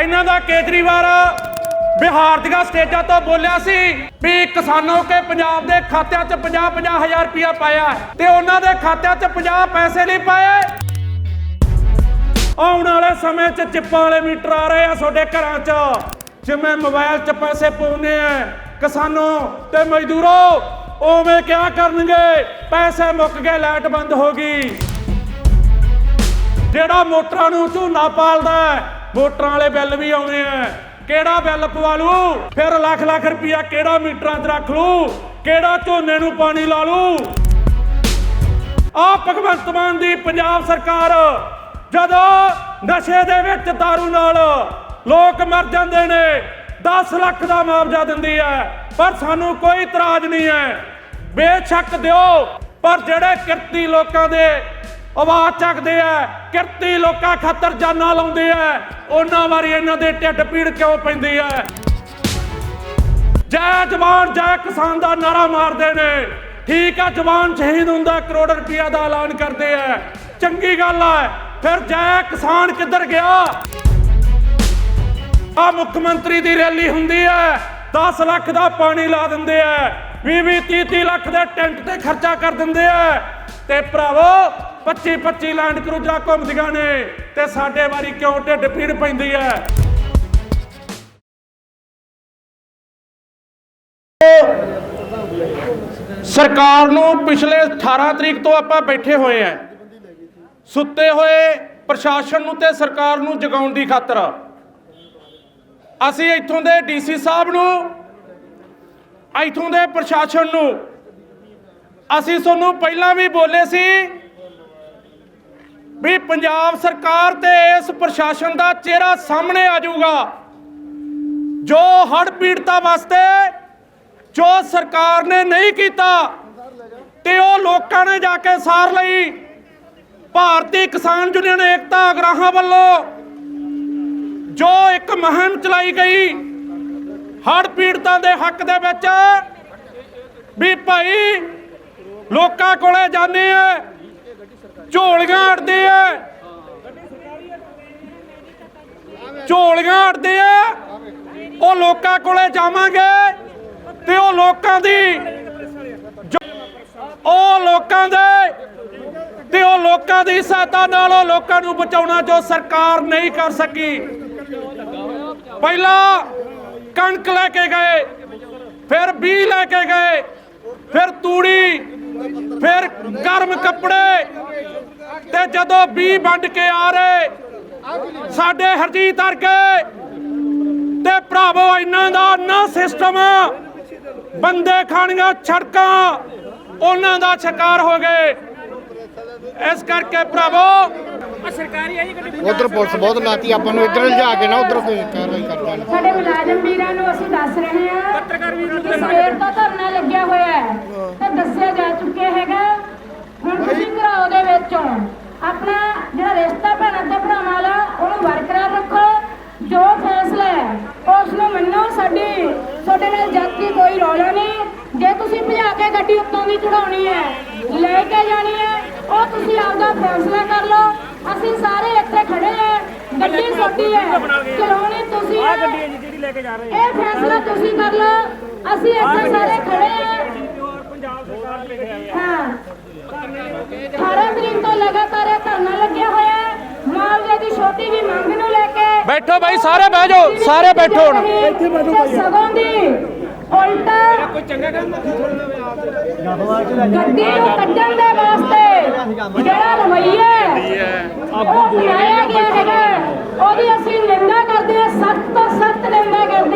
ਇਹਨਾਂ ਦਾ ਕੇਜਰੀਵਾਲ ਬਿਹਾਰ ਦੀਆਂ ਸਟੇਜਾਂ ਤੋਂ ਬੋਲਿਆ ਸੀ ਵੀ ਕਿਸਾਨੋਂ ਕੇ ਪੰਜਾਬ ਦੇ ਖਾਤਿਆਂ 'ਚ 50 50 ਰੁਪਇਆ ਪਾਇਆ ਤੇ ਉਹਨਾਂ ਦੇ ਖਾਤਿਆਂ 'ਚ 50 ਪੈਸੇ ਨਹੀਂ ਪਾਏ। ਆਉਣ ਵਾਲੇ ਸਮੇਂ 'ਚ ਚਿੱਪਾਂ ਵਾਲੇ ਮੀਟਰ ਆ ਰਹੇ ਆ ਤੁਹਾਡੇ ਘਰਾਂ 'ਚ। ਜਿਵੇਂ ਮੋਬਾਈਲ 'ਚ ਪੈਸੇ ਪਾਉਨੇ ਆ ਕਿਸਾਨੋਂ ਤੇ ਮਜ਼ਦੂਰੋ, ਉਵੇਂ ਕਿਆ ਕਰਨਗੇ? ਪੈਸੇ ਮੁੱਕ ਗਏ, ਲਾਈਟ ਬੰਦ ਹੋ ਗਈ। ਜਿਹੜਾ ਮੋਟਰਾਂ ਨੂੰ ਝੂਨਾ ਪਾਲਦਾ ਮੋਟਰਾਂ ਵਾਲੇ ਬਿੱਲ ਵੀ ਆਉਣੇ ਆ। ਕਿਹੜਾ ਬਿੱਲ ਪਵਾ ਲੂ ਫਿਰ ਲੱਖ ਲੱਖ ਰੁਪਇਆ ਕਿਹੜਾ ਮੀਟਰਾਂ 'ਚ ਰੱਖ ਲੂ ਕਿਹੜਾ ਝੋਨੇ ਨੂੰ ਪਾਣੀ ਲਾ ਲੂ ਆ ਭਗਵੰਤ ਮਾਨ ਦੀ ਪੰਜਾਬ ਸਰਕਾਰ, ਜਦੋਂ ਨਸ਼ੇ ਦੇ ਵਿੱਚ दारू ਨਾਲ ਲੋਕ ਮਰ ਜਾਂਦੇ ਨੇ 10 ਲੱਖ ਦਾ ਮੁਆਵਜ਼ਾ ਦਿੰਦੀ ਹੈ, ਪਰ ਸਾਨੂੰ ਕੋਈ ਇਤਰਾਜ਼ ਨਹੀਂ ਹੈ। ਬੇਸ਼ੱਕ ਦਿਓ, ਪਰ ਜਿਹੜੇ ਕਿਰਤੀ ਲੋਕਾਂ ਦੇ ਆਵਾਜ਼ ਚੱਕਦੇ ਆ, ਕਿਰਤੀ ਲੋਕਾਂ ਖਾਤਰ ਜਾਨਾਂ ਲਾਉਂਦੇ ਆ। ਉਹਨਾਂ ਵਾਰੀ ਇਹਨਾਂ ਦੇ ਢਿੱਡ ਪੀੜ ਕਿਉਂ ਪੈਂਦੀ ਹੈ ਜੈ ਜਵਾਨ, ਜੈ ਕਿਸਾਨ ਦਾ ਨਾਰਾ ਮਾਰਦੇ ਨੇ। ਠੀਕ ਆ, ਜਵਾਨ ਸ਼ਹੀਦ ਹੁੰਦਾ, ਕਰੋੜ ਰੁਪਇਆ ਦਾ ਐਲਾਨ ਕਰਦੇ ਆ। ਚੰਗੀ ਗੱਲ ਆ, ਫਿਰ ਜੈ ਕਿਸਾਨ ਕਿੱਧਰ ਗਿਆ? ਆ ਮੁੱਖ ਮੰਤਰੀ ਦੀ ਰੈਲੀ ਹੁੰਦੀ ਹੈ 10 ਲੱਖ ਦਾ ਪਾਣੀ ਲਾ ਦਿੰਦੇ ਆ। 20 20 30 30 ਲੱਖ ਦੇ ਟੈਂਟ ਤੇ ਖਰਚਾ ਕਰ ਦਿੰਦੇ ਆ। ਤੇ ਭਰਾਵੋ 25 25 ਲੈਂਡ ਕਰੂਜ਼ਾ ਘੁੰਮਦੀਆਂ ਨੇ ਤੇ ਸਾਡੇ ਵਾਰੀ ਕਿਉਂ ਢਿੱਡ ਪੀੜ ਪੈਂਦੀ ਹੈ? ਸਰਕਾਰ ਨੂੰ ਪਿਛਲੇ 18 ਤਰੀਕ ਤੋਂ ਆਪਾਂ ਬੈਠੇ ਹੋਏ ਆ ਸੁੱਤੇ ਹੋਏ ਪ੍ਰਸ਼ਾਸਨ ਨੂੰ ਤੇ ਸਰਕਾਰ ਨੂੰ ਜਗਾਉਣ ਦੀ ਖਾਤਰ। ਅਸੀਂ ਇੱਥੋਂ ਦੇ ਡੀਸੀ ਸਾਹਿਬ ਨੂੰ, ਇੱਥੋਂ ਦੇ ਪ੍ਰਸ਼ਾਸਨ ਨੂੰ, ਅਸੀਂ ਤੁਹਾਨੂੰ ਪਹਿਲਾਂ ਵੀ ਬੋਲੇ ਸੀ ਵੀ ਪੰਜਾਬ ਸਰਕਾਰ ਤੇ ਇਸ ਪ੍ਰਸ਼ਾਸਨ ਦਾ ਚਿਹਰਾ ਸਾਹਮਣੇ ਆ ਜਾਊਗਾ। ਜੋ ਹੜ੍ਹ ਪੀੜਤਾਂ ਵਾਸਤੇ, ਜੋ ਸਰਕਾਰ ਨੇ ਨਹੀਂ ਕੀਤਾ, ਤੇ ਉਹ ਲੋਕਾਂ ਨੇ ਜਾ ਕੇ ਸਾਰ ਲਈ। ਭਾਰਤੀ ਕਿਸਾਨ ਯੂਨੀਅਨ ਏਕਤਾ ਅਗਰਾਹਾਂ ਵੱਲੋਂ ਜੋ ਇੱਕ ਮੁਹਿੰਮ ਚਲਾਈ ਗਈ, ਹੜ੍ਹ ਪੀੜਤਾਂ ਦੇ ਹੱਕ ਦੇ ਵਿੱਚ, ਵੀ ਭਾਈ ਲੋਕਾਂ ਕੋਲੇ ਜਾਂਦੇ ਆ ਝੋਲੀਆਂ ਅੜਦੇ ਆ। ਝੋਲੀਆਂ ਅੜਦੇ ਆ। ਉਹ ਲੋਕਾਂ ਕੋਲੇ ਜਾਵਾਂਗੇ ਤੇ ਉਹ ਲੋਕਾਂ ਦੀ ਉਹ ਲੋਕਾਂ ਦੇ ਤੇ ਉਹ ਲੋਕਾਂ ਦੀ ਸਹਾਇਤਾ ਨਾਲ ਉਹ ਲੋਕਾਂ ਨੂੰ ਬਚਾਉਣਾ ਜੋ ਸਰਕਾਰ ਨਹੀਂ ਕਰ ਸਕੀ। ਪਹਿਲਾਂ ਕਣਕ ਲੈ ਕੇ ਗਏ, ਫਿਰ ਬੀ ਲੈ ਕੇ ਗਏ, ਫਿਰ ਤੂੜੀ, ਫਿਰ ਗਰਮ ਕੱਪੜੇ ਤੇ ਜਦੋਂ ਬੀ ਵੰਡ ਕੇ ਆ ਰਹੇ ਸਾਡੇ ਹਰਜੀਤ ਵਰਗੇ ਤੇ ਭਰਾਵੋ ਇਹਨਾਂ ਦਾ ਨਾ ਸਿਸਟਮ ਬੰਦੇ ਖਾਣੀਆਂ ਛੜਕਾਂ ਉਹਨਾਂ ਦਾ ਸ਼ਿਕਾਰ ਹੋ ਗਏ। ਇਸ ਕਰਕੇ ਭਰਾਵੋ ਉਧਰ ਪੁਲਿਸ ਬਹੁਤ ਲਾਤੀ ਆਪਾਂ ਨੂੰ ਇੱਧਰ ਲਿਜਾ ਕੇ ਨਾ ਉਧਰ ਕੋਈ ਕਾਰਵਾਈ ਕਰ ਦੇਣ ਸਾਡੇ ਮੁਲਾਜ਼ਮ ਵੀਰਾਂ ਨੂੰ ਅਸੀਂ ਦੱਸ ਰਹੇ ਹਾਂ ਪੱਤਰਕਾਰ ਵੀਰ ਨੂੰ ਸਵੇਰ ਤੋਂ ਧਰਨਾ ਲੱਗਿਆ ਹੋਇਆ ਹੈ ਤੇ ਦੱਸਿਆ ਜਾ ਚੁੱਕਿਆ ਹੈਗਾ ਹੁਣ ਤੁਸੀਂ ਘਰਾਓ ਦੇ ਵਿੱਚੋਂ ਆਪਣਾ ਜਿਹੜਾ ਰਿਸ਼ਤਾ ਭੈਣਾਂ ਤੇ ਭਰਾਵਾਂ ਵਾਲਾ ਉਹਨੂੰ ਬਰਕਰਾਰ ਰੱਖੋ ਜੋ ਫੈਸਲਾ ਹੈ ਉਸ ਨੂੰ ਮੰਨੋ ਸਾਡੀ ਤੁਹਾਡੇ ਨਾਲ ਜਾਤੀ ਕੋਈ ਰੌਲਾ ਨਹੀਂ ਜੇ ਤੁਸੀਂ ਭਜਾ ਕੇ ਗੱਡੀ ਉੱਤੋਂ ਦੀ ਚੜਾਉਣੀ ਹੈ ਲੈ ਕੇ ਜਾਣੀ ਹੈ ਉਹ ਤੁਸੀਂ ਆਪਦਾ ਫੈਸਲਾ ਕਰ ਲਓ। ਅਸੀਂ ਸਾਰੇ ਇੱਥੇ ਖੜੇ ਆ ਗੱਡੀ ਛੋਟੀ ਹੈ ਚਲਾਉਣੀ ਤੁਸੀਂ ਆ ਗੱਡੀ ਹੈ ਜਿਹੜੀ ਲੈ ਕੇ ਜਾ ਰਹੇ ਇਹ ਫੈਸਲਾ ਤੁਸੀਂ ਕਰ ਲਓ। ਅਸੀਂ ਇੱਥੇ ਸਾਰੇ ਖੜੇ ਆ ਹਾਂ। 18 ਤਰੀਕ ਤੋਂ ਲਗਾਤਾਰ ਇਹ ਧਰਨਾ ਲੱਗਿਆ ਹੋਇਆ ਹੈ। ਮੁਆਵਜ਼ੇ ਦੀ ਛੋਟੀ ਜੀ ਮੰਗ ਨੂੰ ਲੈ ਕੇ ਬੈਠੋ ਬਾਈ ਸਾਰੇ ਬਹਿ ਜਾਓ ਸਾਰੇ ਬੈਠੋ ਹੁਣ। ਇੱਥੇ ਬੈਠੋ ਭਾਈ। ਸਗੋਂ ਦੀ ਉਲਟਾ। ਕੋਈ ਚੰਗਾ ਕੰਮ ਗੱਡੀ ਨੂੰ ਕੱਢਣ ਦੇ ਵਾਸਤੇ ਜਿਹੜਾ ਰਵਈਆ ਉਹ ਅਪਣਾਇਆ ਗਿਆ ਹੈਗਾ। ਉਹਦੀ ਅਸੀਂ ਨਿੰਦਾ ਕਰਦੇ ਹਾਂ, ਸਖਤ ਤੋਂ ਸਖਤ ਨਿੰਦਾ ਕਰਦੇ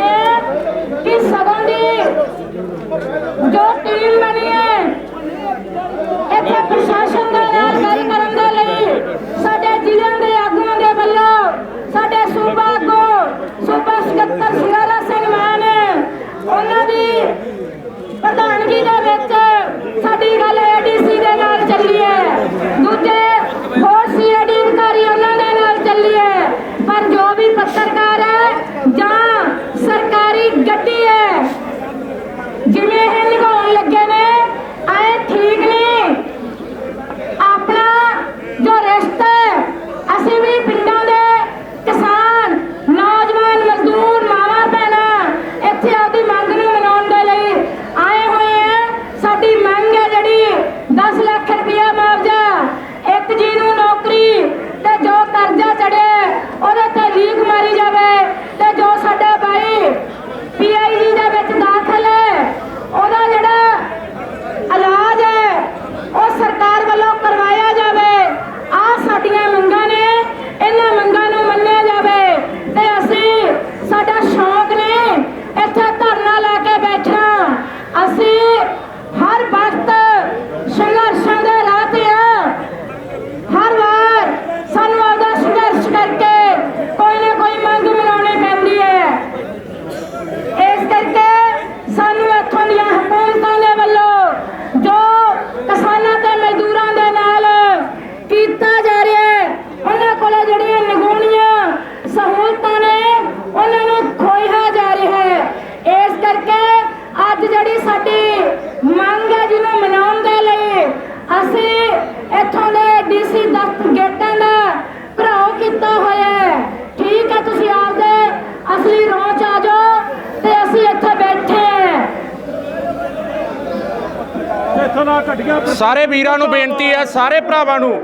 ਸਾਰੇ ਵੀਰਾਂ ਨੂੰ ਬੇਨਤੀ ਹੈ ਸਾਰੇ ਭਰਾਵਾਂ ਨੂੰ।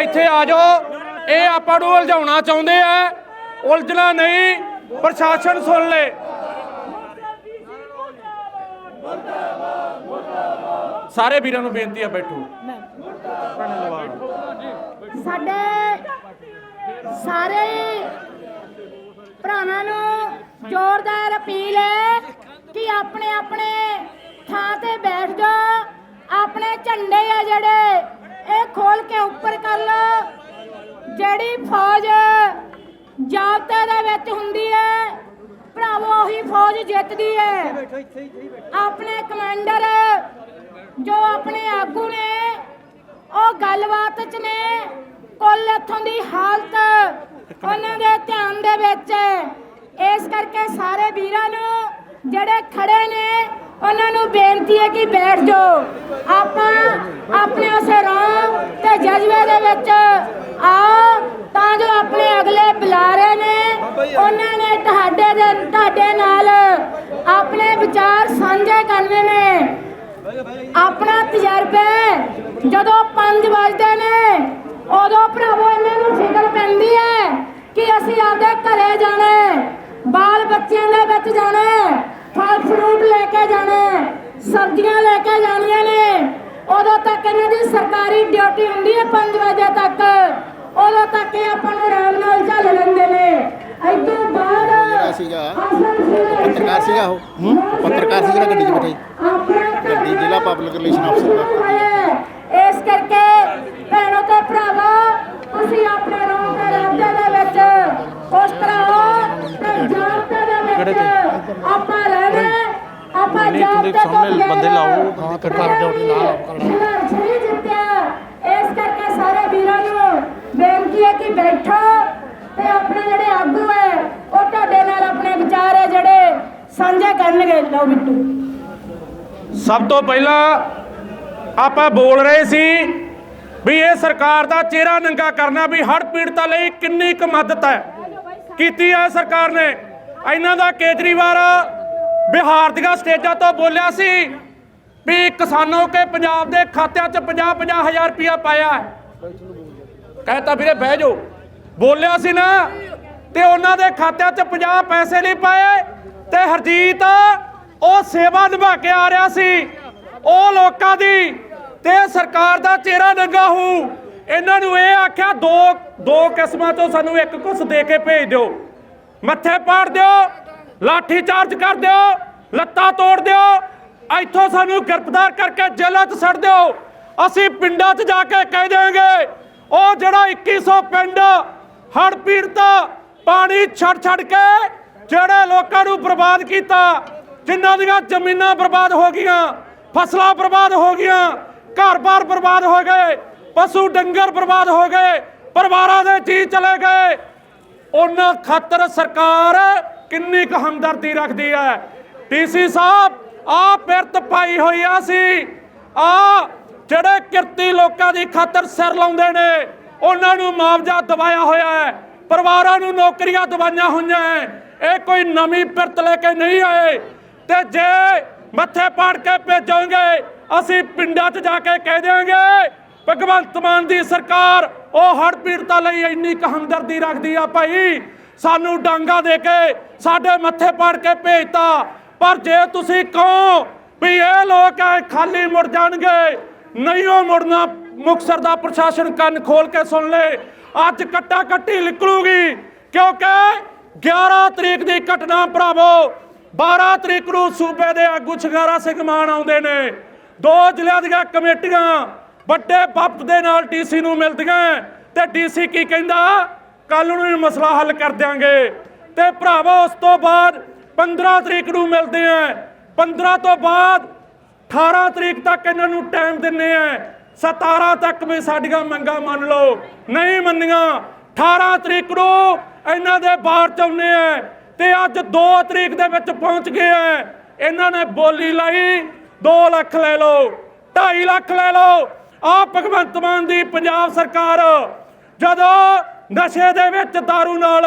ਇੱਥੇ ਆ ਜਾਓ। ਇਹ ਆਪਾਂ ਨੂੰ ਉਲਝਾਉਣਾ ਚਾਹੁੰਦੇ ਆ। ਉਲਝਣਾ ਨਹੀਂ ਪ੍ਰਸ਼ਾਸਨ ਸੁਣ ਲੈ। ਸਾਰੇ ਵੀਰਾਂ ਨੂੰ ਬੇਨਤੀ ਹੈ ਬੈਠੋ। ਸਾਡੇ ਸਾਰੇ ਭਰਾਵਾਂ ਨੂੰ ਜ਼ੋਰਦਾਰ ਅਪੀਲ ਹੈ ਕਿ ਆਪਣੇ ਆਪਣੇ ਥਾਂ ਤੇ ਬੈਠ ਜਾਓ। ਆਪਣੇ ਝੰਡੇ ਆ ਜਿਹੜੇ, ਇਹ ਖੋਲ ਕੇ ਉੱਪਰ ਕਰ ਲਓ। ਜਿਹੜੀ ਫੌਜ ਜਾਬਤੇ ਦੇ ਵਿੱਚ ਹੁੰਦੀ ਹੈ, ਭਰਾਵੋ, ਉਹੀ ਫੌਜ ਜਿੱਤਦੀ ਹੈ। ਆਪਣੇ ਕਮਾਂਡਰ ਜੋ ਆਪਣੇ ਆਗੂ ਨੇ, ਉਹ ਗੱਲਬਾਤ ਚ ਨੇ, ਕੁੱਲ ਇਥੋਂ ਦੀ ਹਾਲਤ ਉਹਨਾਂ ਦੇ ਧਿਆਨ ਦੇ ਵਿੱਚ ਇਸ ਕਰਕੇ ਸਾਰੇ ਵੀਰਾਂ ਨੂੰ ਜਿਹੜੇ ਖੜੇ ਨੇ ਉਹਨਾਂ ਨੂੰ ਬੇਨਤੀ ਹੈ ਕਿ ਬੈਠ ਜਾਓ। ਆਪਾਂ ਆਪਣੇ ਉਸੇ ਰਾਹ ਤੇ ਜਜ਼ਬੇ ਦੇ ਵਿੱਚ ਆਓ ਤਾਂ ਜੋ ਆਪਣੇ ਅਗਲੇ ਬੁਲਾਰੇ ਨੇ। ਉਹਨਾਂ ਨੇ ਤੁਹਾਡੇ ਦੇ ਤੁਹਾਡੇ ਨਾਲ ਆਪਣੇ ਵਿਚਾਰ ਸਾਂਝੇ ਕਰਨੇ ਨੇ। ਆਪਣਾ ਤਜਰਬਾ ਹੈ, ਜਦੋਂ 5 ਵਜਦੇ ਨੇ ਉਦੋਂ ਭਰਾਵੋ ਇਹਨਾਂ ਨੂੰ ਫਿਕਰ ਪੈਂਦੀ ਹੈ ਕਿ ਅਸੀਂ ਆਪਦੇ ਘਰੇ ਜਾਣਾ ਬਾਲ ਬੱਚਿਆਂ ਦੇ ਵਿੱਚ ਜਾਣਾ ਫਲ ਫਰੂਟ ਲੈ ਕੇ ਜਾਣਾ ਹੈ, ਸਬਜ਼ੀਆਂ ਲੈ ਕੇ ਜਾਣੀਆਂ ਨੇ। ਉਦੋਂ ਤੱਕ ਇਹਨਾਂ ਦੀ ਸਰਕਾਰੀ ਡਿਊਟੀ ਹੁੰਦੀ ਹੈ 5 ਵਜੇ ਤੱਕ। ਉਦੋਂ ਤੱਕ ਇਹ ਆਪਾਂ ਨੂੰ ਆਰਾਮ ਨਾਲ ਚੱਲ ਲੈਂਦੇ ਨੇ। ਇਦੋਂ ਬਾਅਦ ਸੀਗਾ, ਪੱਤਰਕਾਰ ਸੀਗਾ ਉਹ। ਪੱਤਰਕਾਰ ਸੀ ਜਿਹੜਾ ਗੱਡੀ 'ਚ ਬੈਠਾ ਗੱਡੀ ਜ਼ਿਲ੍ਹਾ ਪਬਲਿਕ ਰਿਲੇਸ਼ਨ ਅਫਸਰ ਦਾ। ਇਸ ਕਰਕੇ ਭੈਣੋ ਤੇ ਭਰਾਵੋ ਤੁਸੀਂ ਆਪਣੇ ਰੋਹ ਦੇ ਰਾਜੇ ਦੇ ਵਿੱਚ ਉਸ ਤਰ੍ਹਾਂ ਹੋ ਤੇ ਜਾਬਤੇ ਦੇ ਵਿੱਚ ਆਪਾਂ ਰਹਿਣਾ ਆਪਾਂ ਜਾਬਤੇ ਤੋਂ ਬੰਦੇ ਲਾਓ ਹਾਂ ਕਰਤਾਰ ਡਿਊਟੀ ਲਾ ਸੰਘਰਸ਼ ਨਹੀਂ ਜਿੱਤਿਆ। ਇਸ ਕਰਕੇ ਸਾਰੇ ਵੀਰਾਂ ਨੂੰ ਬੇਨਤੀ ਹੈ ਕਿ ਬੈਠੋ ਤੇ ਆਪਣੇ ਜਿਹੜੇ ਆਗੂ ਹੈ ਉਹ ਤੁਹਾਡੇ ਨਾਲ ਆਪਣੇ ਵਿਚਾਰ ਹੈ ਜਿਹੜੇ ਸਾਂਝੇ ਕਰਨਗੇ। ਲਓ ਬਿੱਟੂ ਸਭ ਤੋਂ ਪਹਿਲਾਂ ਆਪਾਂ ਬੋਲ ਰਹੇ ਸੀ ਵੀ ਇਹ ਸਰਕਾਰ ਦਾ ਚਿਹਰਾ ਨੰਗਾ ਕਰਨਾ ਵੀ ਹੜ੍ਹ ਪੀੜਤਾਂ ਲਈ ਕਿੰਨੀ ਕੁ ਮਦਦ ਹੈ। ਕੀਤੀ ਹੈ ਸਰਕਾਰ ਨੇ। ਇਹਨਾਂ ਦਾ ਕੇਜਰੀਵਾਲ ਬਿਹਾਰ ਦੀਆਂ ਸਟੇਜਾਂ ਤੋਂ ਬੋਲਿਆ ਸੀ ਵੀ ਕਿਸਾਨੋਂ ਕੇ ਪੰਜਾਬ ਦੇ ਖਾਤਿਆਂ 'ਚ 50 50 ਹਜ਼ਾਰ ਰੁਪਇਆ ਪਾਇਆ ਹੈ। ਕਹਤਾ ਵੀਰੇ, ਬਹਿ ਜਾਓ। ਬੋਲਿਆ ਸੀ ਨਾ ਤੇ ਉਹਨਾਂ ਦੇ ਖਾਤਿਆਂ 'ਚ 50 ਪੈਸੇ ਨਹੀਂ ਪਾਏ ਤੇ ਹਰਜੀਤ ਉਹ ਸੇਵਾ ਨਿਭਾ ਕੇ ਆ ਰਿਹਾ ਸੀ। ਉਹ ਲੋਕਾਂ ਦੀ ਤੇ ਸਰਕਾਰ ਦਾ ਚਿਹਰਾ ਨੰਗਾ ਹੂ। ਇਹਨਾਂ ਨੂੰ ਇਹ ਆਖਿਆ, ਦੋ ਦੋ ਕਿਸਮਾਂ ਤੋਂ ਸਾਨੂੰ ਇੱਕ ਕੁਛ ਦੇ ਕੇ ਭੇਜ ਦਿਓ। ਮੱਥੇ ਪਾੜ ਦਿਓ। ਲਾਠੀ ਚਾਰਜ ਕਰ ਦਿਓ, ਲੱਤਾਂ ਤੋੜ ਦਿਓ, ਇੱਥੋਂ ਸਾਨੂੰ ਗ੍ਰਿਫਤਾਰ ਕਰਕੇ ਜੇਲ੍ਹਾਂ 'ਚ ਸੱਟ ਦਿਓ। ਅਸੀਂ ਪਿੰਡਾਂ 'ਚ ਜਾ ਕੇ ਕਹਿ ਦੇਵਾਂਗੇ ਉਹ ਜਿਹੜਾ 2100 ਪਿੰਡ ਹੜ੍ਹ ਪੀੜਤ ਪਾਣੀ ਛੱਡ ਛੱਡ ਕੇ ਜਿਹੜੇ ਲੋਕਾਂ ਨੂੰ ਬਰਬਾਦ ਕੀਤਾ, ਜਿਨ੍ਹਾਂ ਦੀਆਂ ਜ਼ਮੀਨਾਂ ਬਰਬਾਦ ਹੋ ਗਈਆਂ, ਫਸਲਾਂ ਬਰਬਾਦ ਹੋ ਗਈਆਂ, ਘਰ-ਬਾਰ ਬਰਬਾਦ ਹੋ ਗਏ, ਪਸ਼ੂ ਡੰਗਰ ਬਰਬਾਦ ਹੋ ਗਏ, ਪਰਿਵਾਰਾਂ ਦੇ ਜੀ ਚਲੇ ਗਏ ਉਹਨਾਂ ਖਾਤਰ ਸਰਕਾਰ ਕਿੰਨੀ ਕੁ ਹਮਦਰਦੀ ਰੱਖਦੀ ਹੈ? ਡੀਸੀ ਸਾਹਿਬ ਆ ਪਿਰਤ ਪਾਈ ਹੋਈ ਆ ਸੀ। ਆ ਜਿਹੜੇ ਕਿਰਤੀ ਲੋਕਾਂ ਦੀ ਖਾਤਰ ਸਿਰ ਲਾਉਂਦੇ ਨੇ, ਉਹਨਾਂ ਨੂੰ ਮੁਆਵਜ਼ਾ ਦਵਾਇਆ ਹੋਇਆ ਹੈ। ਪਰਿਵਾਰਾਂ ਨੂੰ ਨੌਕਰੀਆਂ ਦਵਾਈਆਂ ਹੋਈਆਂ ਹੈ। ਇਹ ਕੋਈ ਨਵੀਂ ਪਿਰਤ ਲੈ ਕੇ ਨਹੀਂ ਆਏ। ਤੇ ਜੇ ਮੱਥੇ ਪਾੜ ਕੇ ਭੇਜੋਗੇ, ਅਸੀਂ ਪਿੰਡਾਂ 'ਚ ਜਾ ਕੇ ਕਹਿ ਦਿਆਂਗੇ ਭਗਵੰਤ ਮਾਨ ਦੀ ਸਰਕਾਰ, ਉਹ ਹੜ੍ਹ ਪੀੜਤਾਂ ਲਈ ਇੰਨੀ ਕੁ ਹਮਦਰਦੀ ਰੱਖਦੀ ਆ ਭਾਈ। ਸਾਨੂੰ ਡਾਂਗਾ ਦੇ ਕੇ ਸਾਡੇ ਮੱਥੇ ਪਾੜ ਕੇ ਭੇਜਤਾ। ਪਰ ਜੇ ਤੁਸੀਂ ਕਹੋ ਵੀ ਇਹ ਲੋਕ ਐ ਖਾਲੀ ਮੁੜ ਜਾਣਗੇ, ਨਹੀਂ ਉਹ ਮੁੜਨਾ ਮੁਕਸਰ ਦਾ ਪ੍ਰਸ਼ਾਸਨ ਕੰਨ ਖੋਲ ਕੇ ਸੁਣ ਲੈ। ਅੱਜ ਕੱਟਾ ਕੱਟੀ ਨਿਕਲੂਗੀ, ਕਿਉਂਕਿ 11 ਤਰੀਕ ਦੀ ਘਟਨਾ ਭਰਾਵੋ 12 ਤਰੀਕ ਨੂੰ ਸੂਬੇ ਦੇ ਆਗੂ ਛਗਾਰਾ ਸਿੰਘ ਮਾਨ ਆਉਂਦੇ ਨੇ। ਦੋ ਜ਼ਿਲ੍ਹਿਆਂ ਦੀਆਂ ਕਮੇਟੀਆਂ ਵੱਡੇ ਬੱਪ ਦੇ ਨਾਲ ਡੀਸੀ ਨੂੰ ਮਿਲਦੀਆਂ ਤੇ ਡੀਸੀ ਕੀ ਕਹਿੰਦਾ? ਕੱਲ ਨੂੰ ਇਹ ਮਸਲਾ ਹੱਲ ਕਰ ਦਿਆਂਗੇ। ਤੇ ਭਰਾਵੋ, ਉਸ ਤੋਂ ਬਾਅਦ 15 ਤਰੀਕ ਨੂੰ ਮਿਲਦੇ ਆ 15 ਤੋਂ ਬਾਅਦ 18 ਤਰੀਕ ਤੱਕ ਇਹਨਾਂ ਨੂੰ ਟਾਈਮ ਦਿੰਨੇ ਆ 17 ਤੱਕ ਵੀ ਸਾਡੀਆਂ ਮੰਗਾਂ ਮੰਨ ਲਓ। ਨਹੀਂ ਮੰਨੀਆਂ 18 ਤਰੀਕ ਨੂੰ ਇਹਨਾਂ ਦੇ ਬਾਹਰ ਚ ਆਉਨੇ ਆ ਤੇ ਅੱਜ 2 ਤਰੀਕ ਦੇ ਵਿੱਚ ਪਹੁੰਚ ਗਏ ਆ ਇਹਨਾਂ ਨੇ ਬੋਲੀ ਲਾਈ 2 ਲੱਖ ਲੈ ਲਓ 2.5 ਲੱਖ ਲੈ ਲਓ। ਆ ਭਗਵੰਤ ਮਾਨ ਦੀ ਪੰਜਾਬ ਸਰਕਾਰ ਜਦੋਂ ਨਸ਼ੇ ਦੇ ਵਿੱਚ दारू ਨਾਲ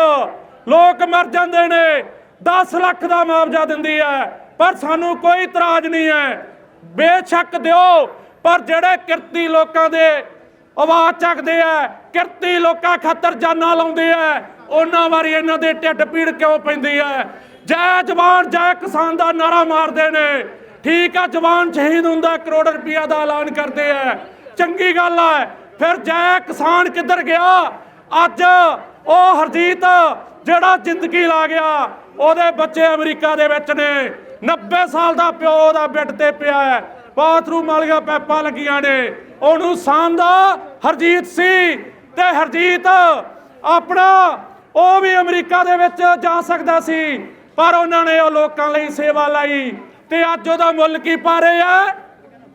ਲੋਕ ਮਰ ਜਾਂਦੇ ਨੇ 10 ਲੱਖ ਦਾ ਮੁਆਵਜ਼ਾ ਦਿੰਦੀ ਹੈ, ਪਰ ਸਾਨੂੰ ਕੋਈ ਇਤਰਾਜ਼ ਨਹੀਂ ਹੈ। ਬੇਸ਼ੱਕ ਦਿਓ, ਪਰ ਜਿਹੜੇ ਕਿਰਤੀ ਲੋਕਾਂ ਦੇ ਆਵਾਜ਼ ਚੱਕਦੇ ਆ, ਕਿਰਤੀ ਲੋਕਾਂ ਖਾਤਰ ਜਾਨਾਂ ਲਾਉਂਦੇ ਆ, ਉਹਨਾਂ ਵਾਰੀ ਇਹਨਾਂ ਦੇ ਢਿੱਡ ਪੀੜ ਕਿਉਂ ਪੈਂਦੀ ਹੈ? ਜੈ ਜਵਾਨ, ਜੈ ਕਿਸਾਨ ਦਾ ਨਾਰਾ ਮਾਰਦੇ ਨੇ। ਠੀਕ ਆ, ਜਵਾਨ ਸ਼ਹੀਦ ਹੁੰਦਾ, ਕਰੋੜ ਰੁਪਈਆ ਦਾ ਐਲਾਨ ਕਰਦੇ ਆ। ਚੰਗੀ ਗੱਲ ਹੈ। ਫਿਰ ਜੈ ਕਿਸਾਨ ਕਿੱਧਰ ਗਿਆ? ਅੱਜ ਉਹ ਹਰਜੀਤ ਜਿਹੜਾ ਜ਼ਿੰਦਗੀ ਲਾ ਗਿਆ, ਉਹਦੇ ਬੱਚੇ ਅਮਰੀਕਾ ਦੇ ਵਿੱਚ ਨੇ। 90 ਸਾਲ ਦਾ ਪਿਓ ਉਹਦਾ ਬੈੱਡ ਤੇ ਪਿਆ ਹੈ। ਬਾਥਰੂਮ ਵਾਲੀਆਂ ਪੈਪਾਂ ਲੱਗੀਆਂ ਨੇ। ਉਹਨੂੰ ਸਾਂਦਾ ਹਰਜੀਤ ਸੀ ਤੇ ਹਰਜੀਤ ਆਪਣਾ ਉਹ ਵੀ ਅਮਰੀਕਾ ਦੇ ਵਿੱਚ ਜਾ ਸਕਦਾ ਸੀ, ਪਰ ਉਹਨਾਂ ਨੇ ਉਹ ਲੋਕਾਂ ਲਈ ਸੇਵਾ ਲਈ ਤੇ ਅੱਜ ਉਹਦਾ ਮੁੱਲ ਕੀ ਪਾ ਰਹੇ ਆ?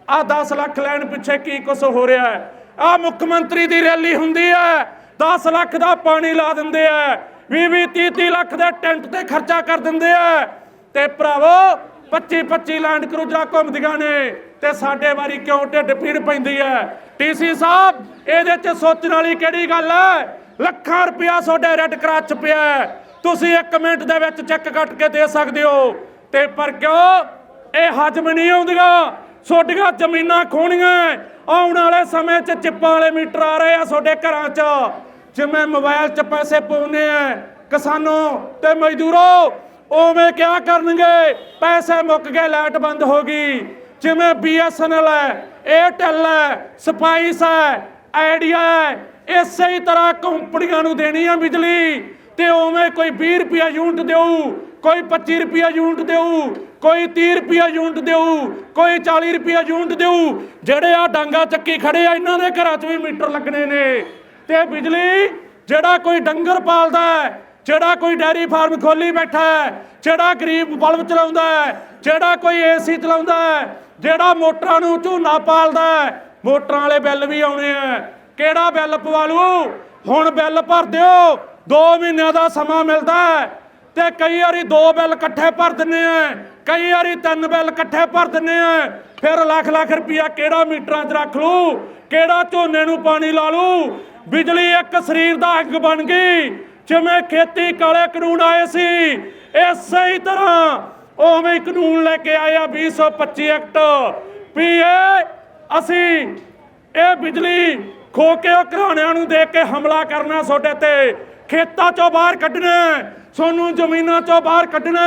ਆ 10 ਲੱਖ ਲੈਣ ਪਿੱਛੇ ਕੀ ਕੁਛ ਹੋ ਰਿਹਾ ਹੈ? ਆ ਮੁੱਖ ਮੰਤਰੀ ਦੀ ਰੈਲੀ ਹੁੰਦੀ ਹੈ। 10 ਲੱਖ ਦਾ ਪਾਣੀ ਲਾ ਦਿੰਦੇ ਆ 20 20 30 30 ਲੱਖ ਦੇ ਟੈਂਟ ਤੇ ਖਰਚਾ ਕਰ ਦਿੰਦੇ ਆ ਤੇ ਭਰਾਵੋ 25 25 ਲੈਂਡ ਕਰੂਜ਼ਰਾਂ ਘੁੰਮਦੀਆਂ ਨੇ ਤੇ ਸਾਡੇ ਵਾਰੀ ਕਿਉਂ ਢਿੱਡ ਪੀੜ ਪੈਂਦੀ ਹੈ? ਟੀਸੀ ਸਾਹਿਬ, ਇਹਦੇ 'ਚ ਸੋਚਣ ਵਾਲੀ ਕਿਹੜੀ ਗੱਲ ਹੈ? ਲੱਖਾਂ ਰੁਪਇਆ ਤੁਹਾਡੇ ਰੈੱਡ ਕਰਾਸ 'ਚ ਪਿਆ ਹੈ। ਤੁਸੀਂ 1 ਮਿੰਟ ਦੇ ਵਿੱਚ ਚੈੱਕ ਕੱਟ ਕੇ ਦੇ ਸਕਦੇ ਹੋ। ਤੇ ਪਰ ਕਿਉਂ? ਇਹ ਹਜਮ ਨਹੀਂ ਆਉਂਦੀਆਂ। ਤੁਹਾਡੀਆਂ ਜ਼ਮੀਨਾਂ ਖੋਣੀਆਂ ਆਉਣ ਵਾਲੇ ਸਮੇਂ 'ਚ ਚਿੱਪਾਂ ਵਾਲੇ ਮੀਟਰ ਆ ਰਹੇ ਆ ਤੁਹਾਡੇ ਘਰਾਂ 'ਚ। ਜਿਵੇਂ ਮੋਬਾਈਲ 'ਚ ਪੈਸੇ ਪਾਉਨੇ ਆ ਕਿਸਾਨੋਂ ਤੇ ਮਜ਼ਦੂਰੋ, ਉਵੇਂ ਕਿਆ ਕਰਨਗੇ? ਪੈਸੇ ਮੁੱਕ ਗਏ, ਲਾਈਟ ਬੰਦ ਹੋ ਗਈ। ਜਿਵੇਂ BSNL ਹੈ ਏਅਰਟੈਲ ਹੈ ਸਪਾਈਸ ਹੈ ਆਈਡੀਆ ਹੈ ਇਸੇ ਹੀ ਤਰ੍ਹਾਂ ਕੰਪਨੀਆਂ ਨੂੰ ਦੇਣੀ ਆ ਬਿਜਲੀ। ਤੇ ਉਵੇਂ ਕੋਈ 20 ਰੁਪਿਆ ਯੂਨਿਟ ਦੇਊ, ਕੋਈ 25 ਰੁਪਿਆ ਯੂਨਿਟ ਦੇਊ। ਕੋਈ 30 ਰੁਪਿਆ ਯੂਨਿਟ ਦੇਊ, ਕੋਈ 40 ਰੁਪਿਆ ਯੂਨਿਟ ਦੇਊ। ਜਿਹੜੇ ਆ ਡਾਂਗਾ ਚੱਕੀ ਖੜੇ ਆ, ਇਹਨਾਂ ਦੇ ਘਰਾਂ 'ਚ ਵੀ ਮੀਟਰ ਲੱਗਣੇ ਨੇ। ਤੇ ਬਿਜਲੀ, ਜਿਹੜਾ ਕੋਈ ਡੰਗਰ ਪਾਲਦਾ ਹੈ, ਜਿਹੜਾ ਕੋਈ ਡੈਰੀ ਫਾਰਮ ਖੋਲੀ ਬੈਠਾ ਹੈ, ਜਿਹੜਾ ਗਰੀਬ ਬਲਬ ਚਲਾਉਂਦਾ ਹੈ, ਜਿਹੜਾ ਕੋਈ ਏਸੀ ਚਲਾਉਂਦਾ ਹੈ, ਜਿਹੜਾ ਮੋਟਰਾਂ ਨੂੰ ਝੋਨਾ ਪਾਲਦਾ ਹੈ, ਮੋਟਰਾਂ ਵਾਲੇ ਬਿੱਲ ਵੀ ਆਉਣੇ ਆ। ਕਿਹੜਾ ਬਿੱਲ ਪਵਾ ਲੂ ਹੁਣ ਬਿੱਲ ਭਰ ਦਿਓ 2 ਮਹੀਨਿਆਂ ਦਾ ਸਮਾਂ ਮਿਲਦਾ ਹੈ। ਤੇ ਕਈ ਵਾਰੀ ਦੋ ਬਿੱਲ ਇਕੱਠੇ ਭਰ ਦਿੰਨੇ ਆ, ਕਈ ਵਾਰੀ ਤਿੰਨ ਬਿੱਲ ਇਕੱਠੇ ਭਰ ਦਿੰਨੇ ਆ। ਫਿਰ ਲੱਖ ਲੱਖ ਰੁਪਇਆ ਕਿਹੜਾ ਮੀਟਰਾਂ 'ਚ ਰੱਖ ਲੂ ਕਿਹੜਾ ਝੋਨੇ ਨੂੰ ਪਾਣੀ ਲਾ ਲੂ ਬਿਜਲੀ ਇੱਕ ਸਰੀਰ ਦਾ ਅੰਗ ਬਣ ਗਈ। ਜਿਵੇਂ ਖੇਤੀ ਕਾਲੇ ਕਾਨੂੰਨ ਆਏ ਸੀ, ਇਸੇ ਹੀ ਤਰ੍ਹਾਂ ਉਵੇਂ ਕਾਨੂੰਨ ਲੈ ਕੇ ਆਇਆ 2025 ਐਕਟ। ਵੀ ਇਹ ਅਸੀਂ ਇਹ ਬਿਜਲੀ ਖੋ ਕੇ ਉਹ ਘਰਾਣਿਆਂ ਨੂੰ ਦੇ ਕੇ ਹਮਲਾ ਕਰਨਾ ਤੁਹਾਡੇ ਤੇ। ਖੇਤਾਂ ਚੋਂ ਬਾਹਰ ਕੱਢਣਾ, ਸੋਨੂੰ ਜ਼ਮੀਨਾਂ ਚੋਂ ਬਾਹਰ ਕੱਢਣਾ,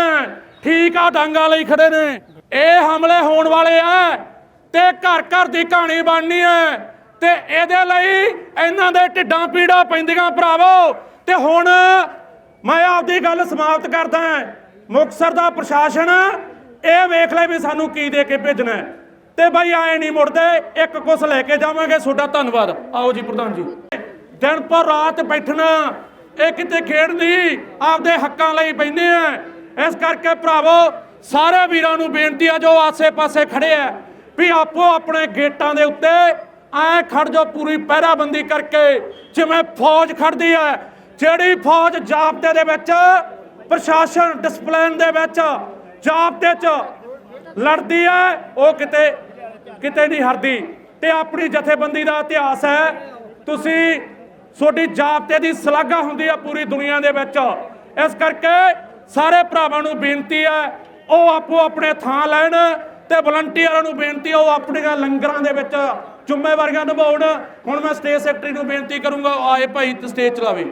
ਠੀਕ ਆ ਡਾਂਗਾ ਲਈ ਖੜੇ ਨੇ। ਇਹ ਹਮਲੇ ਹੋਣ ਵਾਲੇ ਆ ਤੇ ਘਰ ਘਰ ਦੀ ਕਹਾਣੀ ਬਣਨੀ ਹੈ ਤੇ ਇਹਦੇ ਲਈ ਇਹਨਾਂ ਦੇ ਢਿੱਡਾਂ ਪੀੜਾ ਪੈਂਦੀਆਂ ਭਰਾਵੋ। ਤੇ ਹੁਣ ਮੈਂ ਆਪਦੀ ਗੱਲ ਸਮਾਪਤ ਕਰਦਾ ਮੁਕਤਸਰ ਦਾ ਪ੍ਰਸ਼ਾਸਨ ਇਹ ਵੇਖ ਲੈ ਵੀ ਸਾਨੂੰ ਕੀ ਦੇ ਕੇ ਭੇਜਣਾ ਤੇ ਬਾਈ ਆਏ ਨਹੀਂ ਮੁੜਦੇ, ਇੱਕ ਕੁਛ ਲੈ ਕੇ ਜਾਵਾਂਗੇ। ਤੁਹਾਡਾ ਧੰਨਵਾਦ। ਆਓ ਜੀ ਪ੍ਰਧਾਨ ਜੀ। ਦਿਨ ਪਰ ਰਾਤ ਬੈਠਣਾ। ਇਹ ਕਿਤੇ ਖੇਡ ਨਹੀਂ, ਆਪਦੇ ਹੱਕਾਂ ਲਈ ਬੈਠੇ ਆ। ਇਸ ਕਰਕੇ ਭਰਾਵੋ, ਸਾਰੇ ਵੀਰਾਂ ਨੂੰ ਬੇਨਤੀ ਆ, ਜੋ ਆਸੇ-ਪਾਸੇ ਖੜੇ ਆ, ਵੀ ਆਪੋ ਆਪਣੇ ਗੇਟਾਂ ਦੇ ਉੱਤੇ ਐ ਖੜ ਜੋ ਪੂਰੀ ਪਹਿਰਾਬੰਦੀ ਕਰਕੇ, ਜਿਵੇਂ ਫੌਜ ਖੜਦੀ ਹੈ ਜਿਹੜੀ ਫੌਜ ਜਾਬਤੇ ਦੇ ਵਿੱਚ, ਪ੍ਰਸ਼ਾਸਨ ਡਿਸਪਲਿਨ ਦੇ ਵਿੱਚ ਜਾਬਤੇ 'ਚ ਲੜਦੀ ਹੈ ਉਹ ਕਿਤੇ ਕਿਤੇ ਨਹੀਂ ਹਰਦੀ। ਤੇ ਆਪਣੀ ਜਥੇਬੰਦੀ ਦਾ ਇਤਿਹਾਸ ਹੈ, ਤੁਸੀਂ ਤੁਹਾਡੀ ਜਾਬਤੇ ਦੀ ਸ਼ਲਾਘਾ ਹੁੰਦੀ ਹੈ ਪੂਰੀ ਦੁਨੀਆ ਦੇ ਵਿੱਚ। ਇਸ ਕਰਕੇ ਸਾਰੇ ਭਰਾਵਾਂ ਨੂੰ ਬੇਨਤੀ ਹੈ ਉਹ ਆਪੋ ਆਪਣੇ ਥਾਂ ਲੈਣ ਤੇ ਵਲੰਟੀਅਰਾਂ ਨੂੰ ਬੇਨਤੀ ਹੈ ਉਹ ਆਪਣੀਆਂ ਲੰਗਰਾਂ ਦੇ ਵਿੱਚ ਜ਼ਿੰਮੇਵਾਰੀਆਂ ਨਿਭਾਉਣ। ਹੁਣ ਮੈਂ ਸਟੇਜ ਸੈਕਟਰੀ ਨੂੰ ਬੇਨਤੀ ਕਰੂੰਗਾ ਆਏ ਭਾਈ ਤੇ ਸਟੇਜ ਚਲਾਵੇ